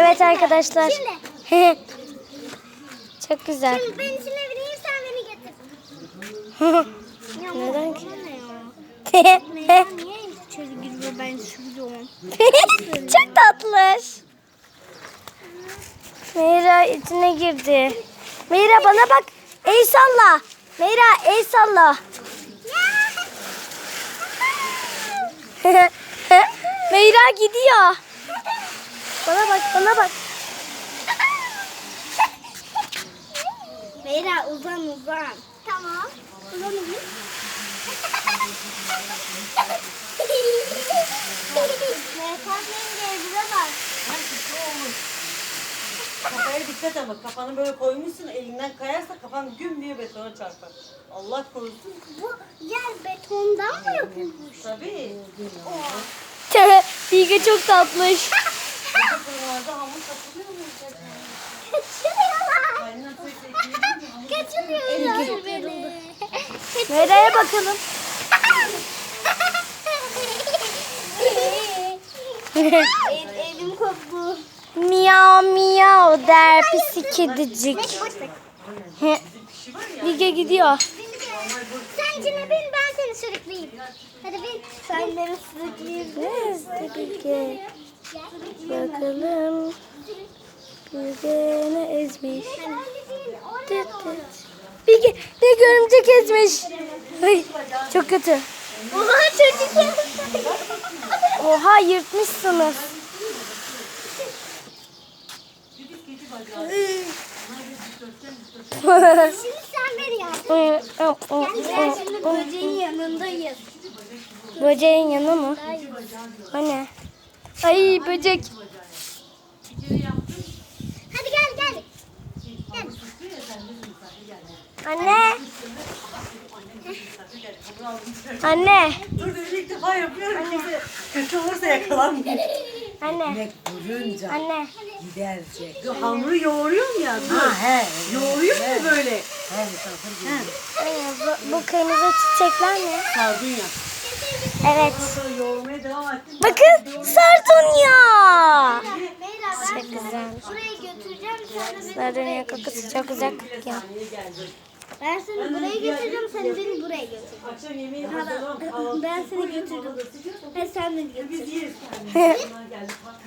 Evet arkadaşlar. Şimdi. Çok güzel. Şimdi ben içine bineyim sen beni getir. Neden ki? ne ya? Meyra niye içeri giriyor ben sürüyorum. Çok tatlış. Meyra içine girdi. Meyra bana bak. El salla. Meyra el salla. Meyra gidiyor. Bana bak bana bak. Meyra uzan uzan. Tamam. Uzan uzan. Mehtap yenge bize bak. Kafaya dikkat ama kafanı böyle koymuşsun elinden kayarsa kafan güm diye betona çarpar. Allah korusun. Bu yer betondan mı yapılmış? Tabii. Bilge çok tatlış. Fırınlarda hamur satılıyor mu? Kaçırıyorlar. Kaynatı ekmeği Kaçırıyorlar beni. Meyra'ya bakalım. El, elim koptu. miyav miyav der pisi kedicik. Bilge gidiyor. Sen içine bin ben seni sürükleyeyim. Hadi bin. Sen beni sürükleyeyim. Nerede Bilge? Bakalım. Bilge ne ezmiş? Tıt tıt. Bilge ne görümcek ezmiş. Ay, çok kötü. Oha çocuk Oha yırtmışsınız. Şimdi sen beni. Gel Böceğin şimdi böceğin yanındayız. yanı mı? O ne? Ay böcek. Hadi gel gel. Gel. Anne. Anne. Dur dur ilk defa yapıyorum. Kimse kötü olursa yakalanmıyor. Anne. Vurunca Anne. giderecek. Hamuru yoğuruyorum ya. Dur. Ha he. Yoğuruyor mu böyle? He misafir geliyor. Anne, Bu, bu kırmızı çiçekler ne? Sardunya. Evet. Sonra yoğurmaya devam ettim. Bakın sardunya. Çok güzel. buraya götüreceğim. Sen de beni Sardunya kokusu çok uzak ya. Ben seni buraya götüreceğim. Sen beni buraya götür. Akşam yemeği kahvaltı Ben seni götürdüm. Sen beni götür. Geldi.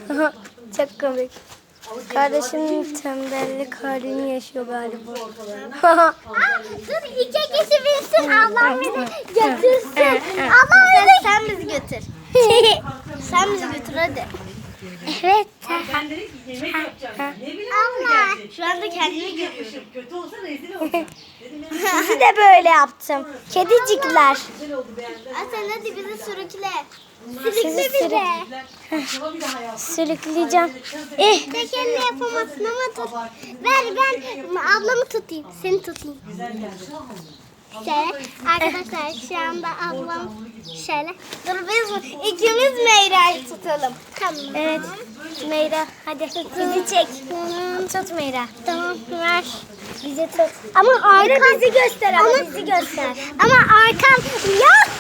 çok komik. Kardeşimin tembellik halini yaşıyor galiba. Aa, dur binsin. Allah beni götürsün. Allah beni. Sen, sen bizi götür. sen bizi götür hadi. evet. Ben dedim ki yemek yapacağım. Ne bileyim Allah. gelecek. Şu anda kendimi Yapmışım. Kötü olsa rezil olacağım. Sizi de böyle yaptım. Kedicikler. güzel oldu beğendim. Aa, sen hadi bizi sürükle. Sürükle bizi. yap. sürükleyeceğim. Eh. Tek elle yapamazsın ama tut. Ver ben ablamı tutayım. Seni tutayım. Güzel geldi. Şöyle. Arkadaşlar şu anda ablam şöyle. Dur biz ikimiz Meyra'yı tutalım. Tamam. Evet. Meyra hadi bizi çek. Tut Meyra. Tamam ver. Bizi tut. Ama arkan bizi göster ama bizi göster. Ama arkan ya